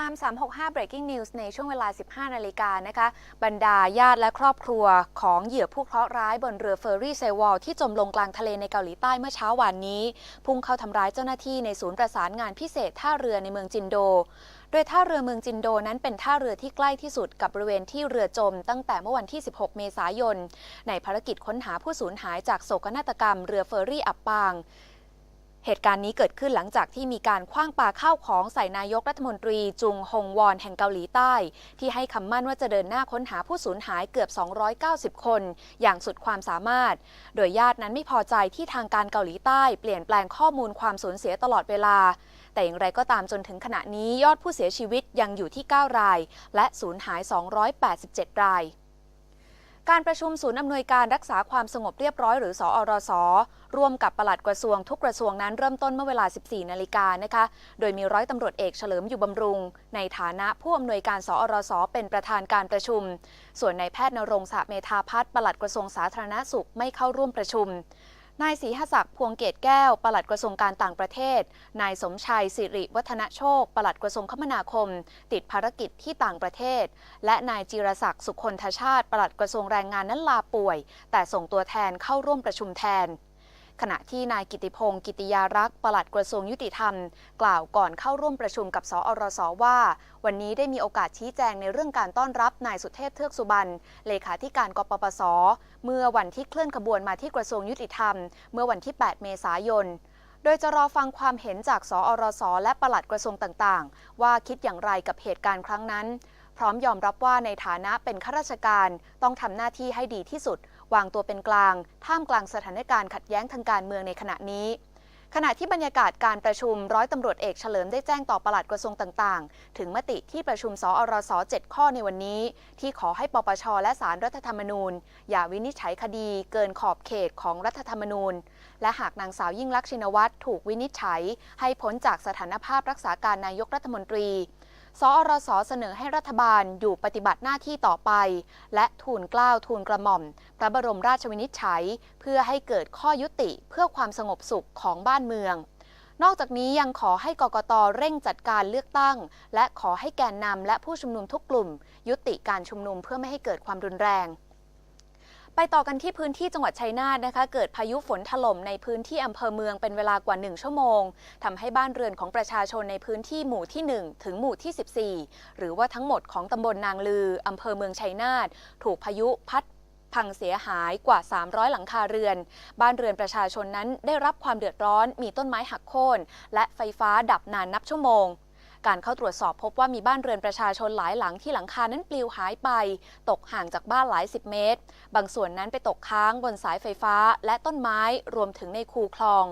ตาม 365 breaking news ในช่วงเวลา 15 นาฬิกานะคะ บรรดาญาติและครอบครัวของเหยื่อผู้เคราะห์ร้ายบนเรือเฟอร์รี่เซวอลที่จมลงกลางทะเลในเกาหลีใต้เมื่อเช้าวานนี้ พุ่งเข้าทำร้ายเจ้าหน้าที่ในศูนย์ประสานงานพิเศษท่าเรือในเมืองจินโด โดยท่าเรือเมืองจินโดนั้นเป็นท่าเรือที่ใกล้ที่สุดกับบริเวณที่เรือจม ตั้งแต่เมื่อวันที่ 16 เมษายน ในภารกิจค้นหาผู้สูญหายจากโศกนาฏกรรม เรือเฟอร์รี่อับปาง เหตุการณ์นี้เกิดขึ้นหลังจากที่มีการคว้างปาข้าวของใส่นายกรัฐมนตรีจุงฮงวอนแห่งเกาหลีใต้ ที่ให้คำมั่นว่าจะเดินหน้าค้นหาผู้สูญหายเกือบ 290 คน อย่างสุดความสามารถ โดยญาตินั้นไม่พอใจที่ทางการเกาหลีใต้เปลี่ยนแปลงข้อมูลความสูญเสียตลอดเวลา แต่อย่างไรก็ตามจนถึงขณะนี้ยอดผู้เสียชีวิตยังอยู่ที่ 9 ราย และสูญหาย 287 ราย การประชุมศูนย์อำนวยการรักษาความสงบเรียบร้อยหรือสอรส ร่วมกับปลัดกระทรวงทุกกระทรวงนั้นเริ่มต้นเมื่อเวลา 14 นาฬิกานะคะ โดยมีร้อยตำรวจเอกเฉลิมอยู่บำรุง ในฐานะผู้อำนวยการสอรส เป็นประธานการประชุม ส่วนนายแพทย์นรงศักดิ์เมธาพัฒน์ปลัดกระทรวงสาธารณสุขไม่เข้าร่วมประชุม นายศรีหศักดิ์พวงเกตแก้ว ปลัดกระทรวงการต่างประเทศ นายสมชัยสิริวัฒนโชค ปลัดกระทรวงคมนาคม ติดภารกิจที่ต่างประเทศ และนายจิรศักดิ์สุคนทชาติ ปลัดกระทรวงแรงงานนั้นลาป่วย แต่ส่งตัวแทนเข้าร่วมประชุมแทน ขณะที่นายกิติพงศ์กิติยารักษ์ปลัดกระทรวงยุติธรรม กล่าวก่อนเข้าร่วมประชุมกับสอรสว่า วันนี้ได้มีโอกาสชี้แจงในเรื่องการต้อนรับนายสุเทพเทือกสุบรรณเลขาธิการกปปส เมื่อวันที่เคลื่อนขบวนมาที่กระทรวงยุติธรรม เมื่อวันที่ 8 เมษายนโดยจะรอฟังความเห็นจากสอรสและปลัดกระทรวงต่างๆ ว่าคิดอย่างไรกับเหตุการณ์ครั้งนั้น พร้อมยอมรับว่าในฐานะเป็นข้าราชการต้องทำหน้าที่ให้ดีที่สุด วางตัวเป็นกลาง ท่ามกลางสถานการณ์ขัดแย้งทางการเมืองในขณะนี้ ขณะที่บรรยากาศการประชุมร้อยตำรวจเอกเฉลิมได้แจ้งต่อปลัดกระทรวงต่างๆ ถึงมติที่ประชุมสอรส7ข้อในวันนี้ ที่ขอให้ปปชและสารรัฐธรรมนูญ อย่าวินิจฉัยคดีเกินขอบเขตของรัฐธรรมนูญ และหากนางสาวยิ่งลักษณ์ชินวัตรถูกวินิจฉัย ให้พ้นจากสถานภาพรักษาการนายกรัฐมนตรี สอรสเสนอให้รัฐบาลอยู่ปฏิบัติหน้าที่ต่อไป และทูลเกล้าทูลกระหม่อม พระบรมราชวินิจฉัย เพื่อให้เกิดข้อยุติเพื่อความสงบสุขของบ้านเมือง นอกจากนี้ยังขอให้กกตเร่งจัดการเลือกตั้ง และขอให้แกนนำและผู้ชุมนุมทุกกลุ่ม ยุติการชุมนุมเพื่อไม่ให้เกิดความรุนแรง ไปต่อกันที่พื้นที่จังหวัดชัยนาทนะคะ เกิดพายุฝนถล่มในพื้นที่อำเภอเมืองเป็นเวลากว่า 1 ชั่วโมงทำให้บ้านเรือนของประชาชนในพื้นที่หมู่ที่ 1 ถึงหมู่ที่ 14 หรือว่าทั้งหมดของตำบลนางลืออำเภอเมืองชัยนาทถูกพายุพัดพังเสียหายกว่า 300 หลังคาเรือน บ้านเรือนประชาชนนั้นได้รับความเดือดร้อน มีต้นไม้หักโค่น และไฟฟ้าดับนานนับชั่วโมง การเข้าตรวจสอบพบว่ามีบ้านเรือนประชาชนหลายหลังที่หลังคานั้นปลิวหายไป ตกห่างจากบ้านหลายสิบเมตร บางส่วนนั้นไปตกค้างบนสายไฟฟ้า และต้นไม้รวมถึงในคูคลอง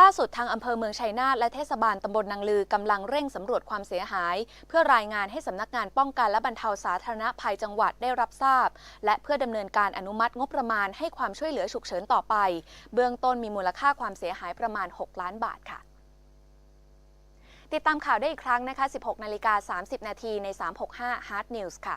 ล่าสุดทางอำเภอเมืองชัยนาทและเทศบาลตำบลนางลือกำลังเร่งสำรวจความเสียหาย เพื่อรายงานให้สำนักงานป้องกันและบรรเทาสาธารณภัยจังหวัดได้รับทราบ และเพื่อดำเนินการอนุมัติงบประมาณให้ความช่วยเหลือฉุกเฉินต่อไป เบื้องต้นมีมูลค่าความเสียหายประมาณ 6 ล้านบาทค่ะ ติดตามข่าวได้อีกครั้งนะคะ 16 นาฬิกา 30 นาทีใน 365 Hard News ค่ะ